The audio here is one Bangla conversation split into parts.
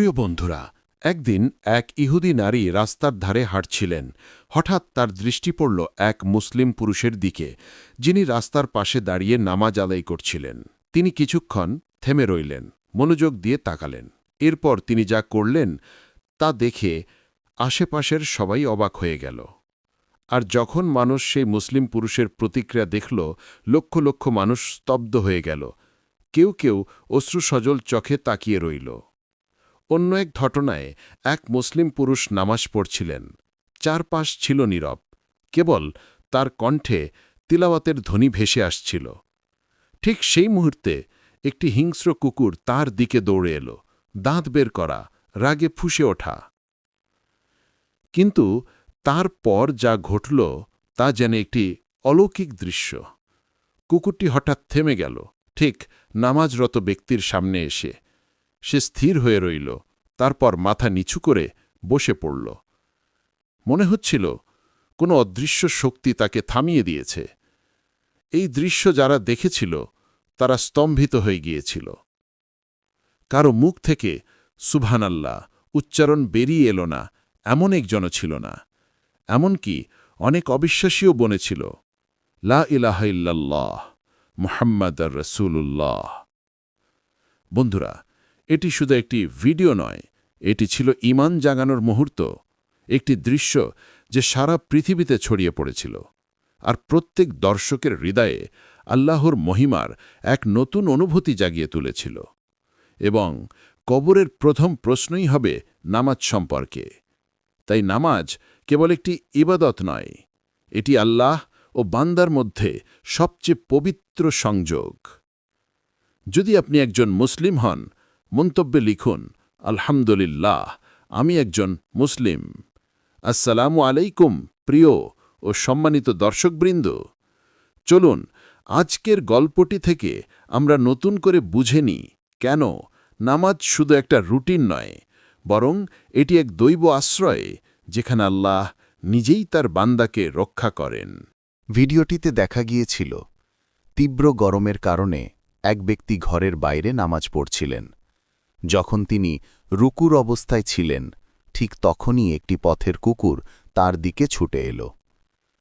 প্রিয় বন্ধুরা, একদিন এক ইহুদি নারী রাস্তার ধারে হাঁটছিলেন। হঠাৎ তার দৃষ্টি পড়ল এক মুসলিম পুরুষের দিকে, যিনি রাস্তার পাশে দাঁড়িয়ে নামাজ আদায় করছিলেন। তিনি কিছুক্ষণ থেমে রইলেন, মনোযোগ দিয়ে তাকালেন। এরপর তিনি যা করলেন, তা দেখে আশেপাশের সবাই অবাক হয়ে গেল। আর যখন মানুষ সেই মুসলিম পুরুষের প্রতিক্রিয়া দেখল, লক্ষ লক্ষ মানুষ স্তব্ধ হয়ে গেল। কেউ কেউ অশ্রুসজল চোখে তাকিয়ে রইল। অন্য এক ঘটনায় এক মুসলিম পুরুষ নামাজ পড়ছিলেন। চারপাশ ছিল নীরব। কেবল তার কণ্ঠে তিলাওয়াতের ধ্বনি ভেসে আসছিল। ঠিক সেই মুহূর্তে একটি হিংস্র কুকুর তার দিকে দৌড়ে এলো। দাঁত বের করা, রাগে ফুসে ওঠা। কিন্তু তার পর যা ঘটল তা যেন একটি অলৌকিক দৃশ্য। কুকুরটি হঠাৎ থেমে গেল। ঠিক নামাজরত ব্যক্তির সামনে এসে সে স্থির হয়ে রইল, তারপর মাথা নিচু করে বসে পড়ল। মনে হচ্ছিল কোনো অদৃশ্য শক্তি তাকে থামিয়ে দিয়েছে। এই দৃশ্য যারা দেখেছিল, তারা স্তম্ভিত হয়ে গিয়েছিল। কারও মুখ থেকে, সুবহানাল্লাহ, উচ্চারণ বেরিয়ে এলো না, এমন একজনও ছিল না। এমনকি অনেক অবিশ্বাসীও বনেছিল লা ইলাহা ইল্লাল্লাহ মুহাম্মদ রসুল্লাহ বন্ধুরা এটি শুধু একটি ভিডিও নয়, এটি ছিল ইমান জাগানোর মুহূর্ত, একটি দৃশ্য যে সারা পৃথিবীতে ছড়িয়ে পড়েছিল। আর প্রত্যেক দর্শকের হৃদয়ে আল্লাহর মহিমার এক নতুন অনুভূতি জাগিয়ে তুলেছিল। এবং কবরের প্রথম প্রশ্নই হবে নামাজ সম্পর্কে। তাই নামাজ কেবল একটি ইবাদত নয়, এটি আল্লাহ ও বান্দার মধ্যে সবচেয়ে পবিত্র সংযোগ। যদি আপনি একজন মুসলিম হন মন্তব্যে লিখুন, আলহামদুলিল্লাহ, আমি একজন মুসলিম। আসসালামু আলাইকুম, প্রিয় ও সম্মানিত দর্শকবৃন্দ। চলুন, আজকের গল্পটি থেকে আমরা নতুন করে বুঝে নিই কেন নামাজ শুধু একটা রুটিন নয়, বরং এটি এক দৈব আশ্রয় যেখানে আল্লাহ নিজেই তার বান্দাকে রক্ষা করেন। ভিডিওটিতে দেখা গিয়েছিল, তীব্র গরমের কারণে এক ব্যক্তি ঘরের বাইরে নামাজ পড়ছিলেন। যখন তিনি রুকুর অবস্থায় ছিলেন, ঠিক তখনই একটি পথের কুকুর তার দিকে ছুটে এলো।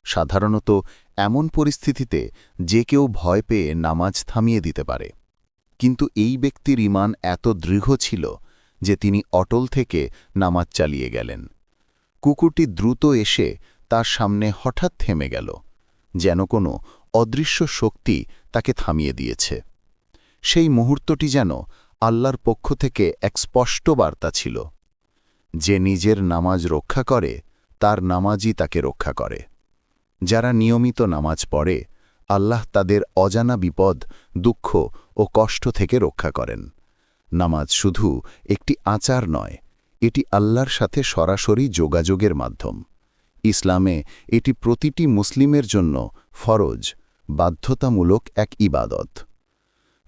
সাধারণত এমন পরিস্থিতিতে যে কেউ ভয় পেয়ে নামাজ থামিয়ে দিতে পারে। কিন্তু এই ব্যক্তির ইমান এত দৃঢ় ছিল যে তিনি অটল থেকে নামাজ চালিয়ে গেলেন। কুকুরটি দ্রুত এসে তার সামনে হঠাৎ থেমে গেল, যেন কোনো অদৃশ্য শক্তি তাকে থামিয়ে দিয়েছে। সেই মুহূর্তটি যেন আল্লাহর পক্ষ থেকে এক স্পষ্ট বার্তা ছিল। যে নিজের নামাজ রক্ষা করে, তার নামাজই তাকে রক্ষা করে। যারা নিয়মিত নামাজ পড়ে, আল্লাহ তাদের অজানা বিপদ, দুঃখ ও কষ্ট থেকে রক্ষা করেন। নামাজ শুধু একটি আচার নয়, এটি আল্লাহর সাথে সরাসরি যোগাযোগের মাধ্যম। ইসলামে এটি প্রতিটি মুসলিমের জন্য ফরজ, বাধ্যতামূলক এক ইবাদত।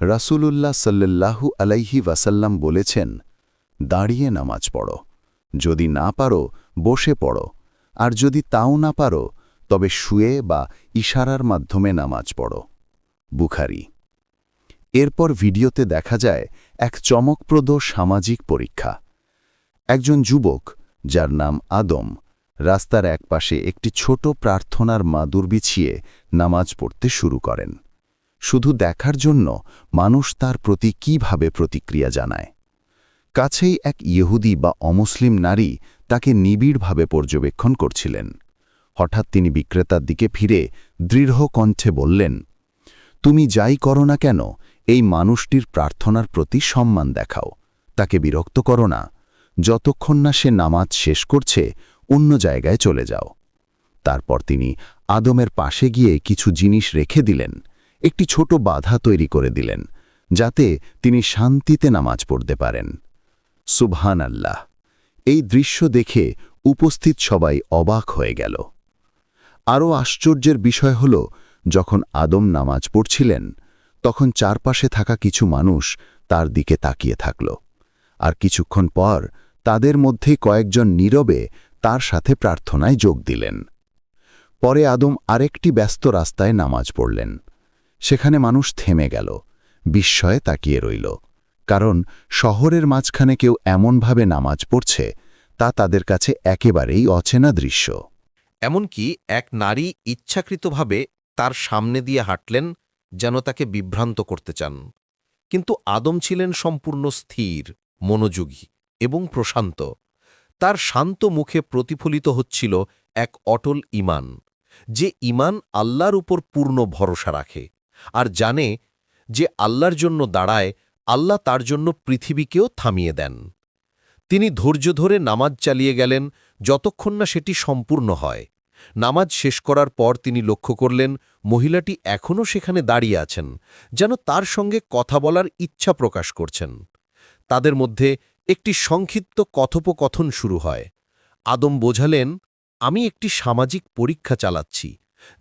রাসূলুল্লাহ সাল্লাল্লাহু আলাইহি ওয়াসাল্লাম বলেছেন, দাঁড়িয়ে নামাজ পড়ো। যদি না পারো, বসে পড়ো। আর যদি তাও না পারো, তবে শুয়ে বা ইশারার মাধ্যমে নামাজ পড়ো। বুখারি। এরপর ভিডিওতে দেখা যায় এক চমকপ্রদ সামাজিক পরীক্ষা। একজন যুবক, যার নাম আদম, রাস্তার একপাশে একটি ছোট প্রার্থনার মাদুর বিছিয়ে নামাজ পড়তে শুরু করেন। শুধু দেখার জন্য মানুষ তার প্রতি কীভাবে প্রতিক্রিয়া জানায়? কাছেই এক ইহুদি বা অমুসলিম নারী তাকে নিবিড়ভাবে পর্যবেক্ষণ করছিলেন। হঠাৎ তিনি বিক্রেতার দিকে ফিরে দৃঢ় কণ্ঠে বললেন, তুমি যাই করো না কেন, এই মানুষটির প্রার্থনার প্রতি সম্মান দেখাও। তাকে বিরক্ত করো না। যতক্ষণ না সে নামাজ শেষ করছে, অন্য জায়গায় চলে যাও। তারপর তিনি আদমের পাশে গিয়ে কিছু জিনিস রেখে দিলেন। একটি ছোট বাধা তৈরি করে দিলেন, যাতে তিনি শান্তিতে নামাজ পড়তে পারেন। সুবহান আল্লাহ এই দৃশ্য দেখে উপস্থিত সবাই অবাক হয়ে গেল। আরও আশ্চর্যের বিষয় হল, যখন আদম নামাজ পড়ছিলেন, তখন চারপাশে থাকা কিছু মানুষ তার দিকে তাকিয়ে থাকল। আর কিছুক্ষণ পর তাদের মধ্যে কয়েকজন নীরবে তার সাথে প্রার্থনায় যোগ দিলেন। পরে আদম আরেকটি ব্যস্ত রাস্তায় নামাজ পড়লেন। সেখানে মানুষ থেমে গেল, বিস্ময়ে তাকিয়ে রইল। কারণ শহরের মাঝখানে কেউ এমনভাবে নামাজ পড়ছে, তা তাদের কাছে একেবারেই অচেনা দৃশ্য। এমনকি এক নারী ইচ্ছাকৃতভাবে তার সামনে দিয়ে হাঁটলেন যেন তাকে বিভ্রান্ত করতে চান। কিন্তু আদম ছিলেন সম্পূর্ণ স্থির, মনোযোগী এবং প্রশান্ত। তার শান্ত মুখে প্রতিফলিত হচ্ছিল এক অটল ইমান, যে ইমান আল্লাহর উপর পূর্ণ ভরসা রাখে। আর জানে যে আল্লাহর জন্য দাঁড়ায়, আল্লাহ তার জন্য পৃথিবীকেও থামিয়ে দেন। তিনি ধৈর্য ধরে নামাজ চালিয়ে গেলেন যতক্ষণ না সেটি সম্পূর্ণ হয়। নামাজ শেষ করার পর তিনি লক্ষ্য করলেন, মহিলাটি এখনও সেখানে দাঁড়িয়ে আছেন, যেন তার সঙ্গে কথা বলার ইচ্ছা প্রকাশ করছেন। তাদের মধ্যে একটি সংক্ষিপ্ত কথোপকথন শুরু হয়। আদম বোঝালেন, আমি একটি সামাজিক পরীক্ষা চালাচ্ছি,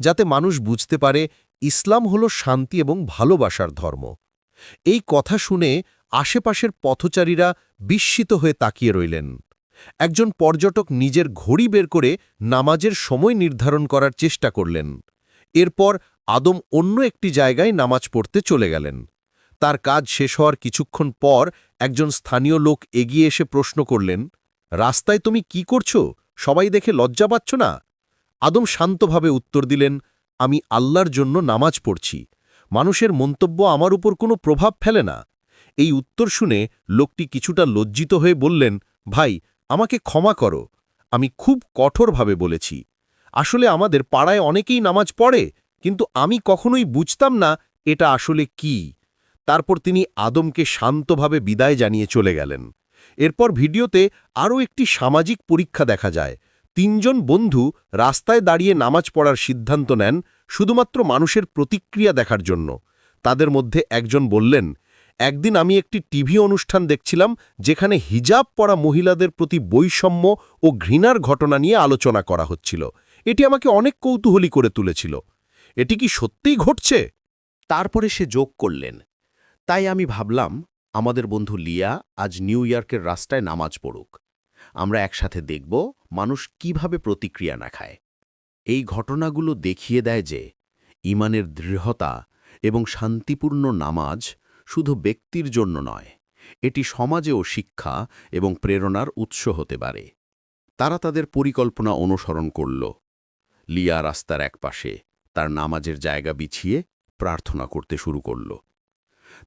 যাতে মানুষ বুঝতে পারে ইসলাম হল শান্তি এবং ভালোবাসার ধর্ম। এই কথা শুনে আশেপাশের পথচারীরা বিস্মিত হয়ে তাকিয়ে রইলেন। একজন পর্যটক নিজের ঘড়ি বের করে নামাজের সময় নির্ধারণ করার চেষ্টা করলেন। এরপর আদম অন্য একটি জায়গায় নামাজ পড়তে চলে গেলেন। তার কাজ শেষ হওয়ার কিছুক্ষণ পর একজন স্থানীয় লোক এগিয়ে এসে প্রশ্ন করলেন, রাস্তায় তুমি কি করছ? সবাই দেখে লজ্জা পাচ্ছ না? আদম শান্তভাবে উত্তর দিলেন আমি আল্লাহর জন্য নামাজ পড়ছি। মানুষের মন্তব্য আমার উপর কোনো প্রভাব ফেলে না। এই উত্তর শুনে লোকটি কিছুটা লজ্জিত হয়ে বললেন, ভাই, আমাকে ক্ষমা করো। আমি খুব কঠোরভাবে বলেছি। আসলে আমাদের পাড়ায় অনেকেই নামাজ পড়ে, কিন্তু আমি কখনোই বুঝতাম না এটা আসলে কি। তারপর তিনি আদমকে শান্তভাবে বিদায় জানিয়ে চলে গেলেন। এরপর ভিডিওতে আরও একটি সামাজিক পরীক্ষা দেখা যায়। তিনজন বন্ধু রাস্তায় দাঁড়িয়ে নামাজ পড়ার সিদ্ধান্ত নেন শুধুমাত্র মানুষের প্রতিক্রিয়া দেখার জন্য। তাদের মধ্যে একজন বললেন, একদিন আমি একটি টিভি অনুষ্ঠান দেখছিলাম যেখানে হিজাব পরা মহিলাদের প্রতি বৈষম্য ও ঘৃণার ঘটনা নিয়ে আলোচনা করা হচ্ছিল। এটি আমাকে অনেক কৌতূহলী করে তুলেছিল। এটি কি সত্যিই ঘটছে? তারপরে সে যোগ করলেন, তাই আমি ভাবলাম, আমাদের বন্ধু লিয়া আজ নিউ ইয়র্কের রাস্তায় নামাজ পড়ুক। আমরা একসাথে দেখব মানুষ কীভাবে প্রতিক্রিয়া না খায়। এই ঘটনাগুলো দেখিয়ে দেয় যে, ইমানের দৃঢ়তা এবং শান্তিপূর্ণ নামাজ শুধু ব্যক্তির জন্য নয়, এটি সমাজেও শিক্ষা এবং প্রেরণার উৎস হতে পারে। তারা তাদের পরিকল্পনা অনুসরণ করল। লিয়া রাস্তার একপাশে তার নামাজের জায়গা বিছিয়ে প্রার্থনা করতে শুরু করল।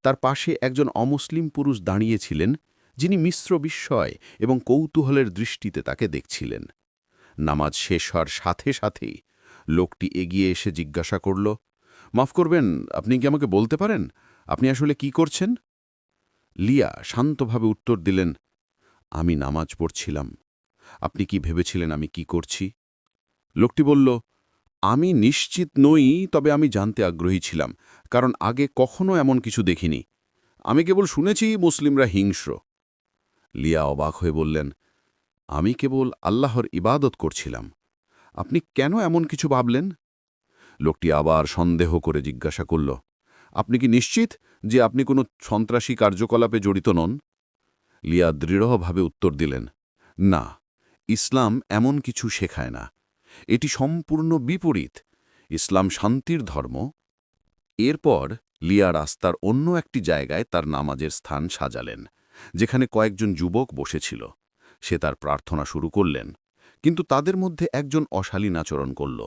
তার পাশে একজন অমুসলিম পুরুষ দাঁড়িয়েছিলেন যিনি মিশ্র বিস্ময় এবং কৌতূহলের দৃষ্টিতে তাকে দেখছিলেন। নামাজ শেষ হওয়ার সাথে সাথেই লোকটি এগিয়ে এসে জিজ্ঞাসা করল, মাফ করবেন, আপনি কি আমাকে বলতে পারেন? আপনি আসলে কি করছেন? লিয়া শান্তভাবে উত্তর দিলেন, আমি নামাজ পড়ছিলাম। আপনি কি ভেবেছিলেন আমি কি করছি? লোকটি বলল, আমি নিশ্চিত নই, তবে আমি জানতে আগ্রহী ছিলাম, কারণ আগে কখনো এমন কিছু দেখিনি। আমি কেবল শুনেছি, মুসলিমরা হিংস্র। লিয়া অবাক হয়ে বললেন, আমি কেবল আল্লাহর ইবাদত করছিলাম। আপনি কেন এমন কিছু ভাবলেন? লোকটি আবার সন্দেহ করে জিজ্ঞাসা করল, আপনি কি নিশ্চিত যে আপনি কোনো সন্ত্রাসী কার্যকলাপে জড়িত নন? লিয়া দৃঢ়ভাবে উত্তর দিলেন, না, ইসলাম এমন কিছু শেখায় না। এটি সম্পূর্ণ বিপরীত। ইসলাম শান্তির ধর্ম। এরপর লিয়া রাস্তার অন্য একটি জায়গায় তার নামাজের স্থান সাজালেন। যেখানে কয়েকজন যুবক বসেছিল। সে তার প্রার্থনা শুরু করলেন, কিন্তু তাদের মধ্যে একজন অশালীন আচরণ করল,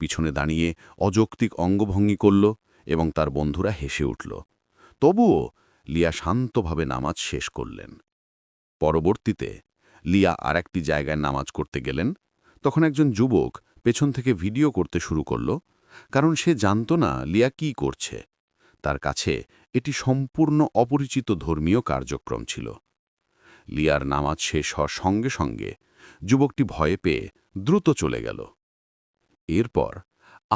পিছনে দাঁড়িয়ে অযৌক্তিক অঙ্গভঙ্গি করল এবং তার বন্ধুরা হেসে উঠল। তবুও লিয়া শান্তভাবে নামাজ শেষ করলেন। পরবর্তীতে লিয়া আর একটি জায়গায় নামাজ করতে গেলেন। তখন একজন যুবক পেছন থেকে ভিডিও করতে শুরু করল, কারণ সে জানত না লিয়া কি করছে। তার কাছে এটি সম্পূর্ণ অপরিচিত ধর্মীয় কার্যক্রম ছিল। লিয়ার নামাজ শেষ হওয়ার সঙ্গে সঙ্গে যুবকটি ভয়ে পেয়ে দ্রুত চলে গেল। এরপর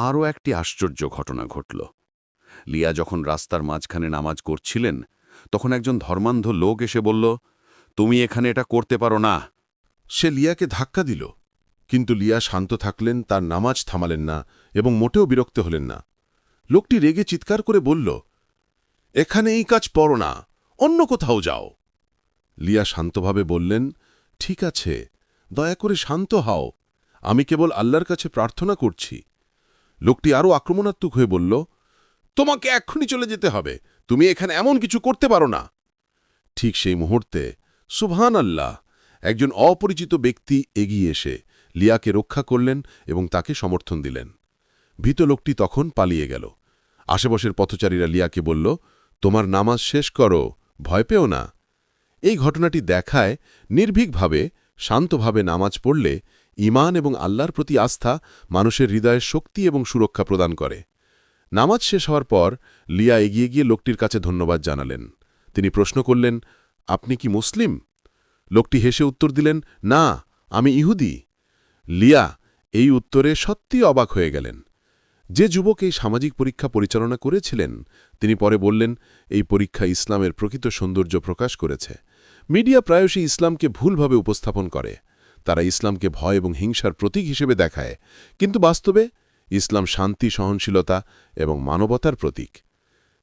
আরও একটি আশ্চর্য ঘটনা ঘটল। লিয়া যখন রাস্তার মাঝখানে নামাজ করছিলেন, তখন একজন ধর্মান্ধ লোক এসে বলল, তুমি এখানে এটা করতে পারো না। সে লিয়াকে ধাক্কা দিল, কিন্তু লিয়া শান্ত থাকলেন, তার নামাজ থামালেন না এবং মোটেও বিরক্ত হলেন না। লোকটি রেগে চিৎকার করে বলল, এখানে এই কাজ পড়ো না, অন্য কোথাও যাও। লিয়া শান্তভাবে বললেন, ঠিক আছে, দয়া করে শান্ত হও, আমি কেবল আল্লাহর কাছে প্রার্থনা করছি। লোকটি আরও আক্রমণাত্মক হয়ে বলল, তোমাকে এক্ষুনি চলে যেতে হবে, তুমি এখানে এমন কিছু করতে পারো না। ঠিক সেই মুহূর্তে সুবহান আল্লাহ একজন অপরিচিত ব্যক্তি এগিয়ে এসে লিয়াকে রক্ষা করলেন এবং তাকে সমর্থন দিলেন। ভীত লোকটি তখন পালিয়ে গেল। আশেপাশের পথচারীরা লিয়াকে বলল, তোমার নামাজ শেষ করো, ভয় পেও না। এই ঘটনাটি দেখায় নির্ভীকভাবে, শান্তভাবে নামাজ পড়লে ঈমান এবং আল্লাহর প্রতি আস্থা মানুষের হৃদয়ে শক্তি এবং সুরক্ষা প্রদান করে। নামাজ শেষ হওয়ার পর লিয়া এগিয়ে গিয়ে লোকটির কাছে ধন্যবাদ জানালেন। তিনি প্রশ্ন করলেন, আপনি কি মুসলিম? লোকটি হেসে উত্তর দিলেন, না, আমি ইহুদি। লিয়া এই উত্তরে সত্যি অবাক হয়ে গেলেন। যে যুবক এই সামাজিক পরীক্ষা পরিচালনা করেছিলেন, তিনি পরে বললেন, এই পরীক্ষা ইসলামের প্রকৃত সৌন্দর্য প্রকাশ করেছে। মিডিয়া প্রায়শই ইসলামকে ভুলভাবে উপস্থাপন করে। তারা ইসলামকে ভয় এবং হিংসার প্রতীক হিসেবে দেখায়। কিন্তু বাস্তবে, ইসলাম শান্তি, সহনশীলতা এবং মানবতার প্রতীক।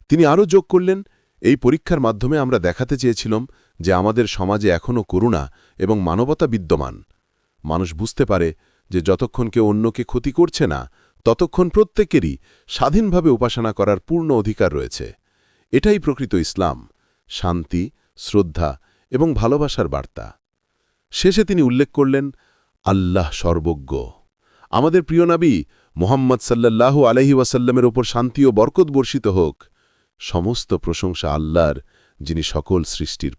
তিনি আরও যোগ করলেন, এই পরীক্ষার মাধ্যমে আমরা দেখাতে চেয়েছিলাম যে আমাদের সমাজে এখনও করুণা এবং মানবতা বিদ্যমান। মানুষ বুঝতে পারে যে যতক্ষণ কেউ অন্যকে ক্ষতি করছে না ততক্ষণ প্রত্যেকেরই স্বাধীনভাবে উপাসনা করার পূর্ণ অধিকার রয়েছে। এটাই প্রকৃত ইসলাম, শান্তি, শ্রদ্ধা এবং ভালোবাসার বার্তা। শেষে তিনি উল্লেখ করলেন, আল্লাহ সর্বজ্ঞ। আমাদের প্রিয় নাবী মোহাম্মদ সাল্লাল্লাহু আলহি ওয়াসাল্লামের ওপর শান্তি ও বরকত বর্ষিত হোক। সমস্ত প্রশংসা আল্লাহর, যিনি সকল সৃষ্টির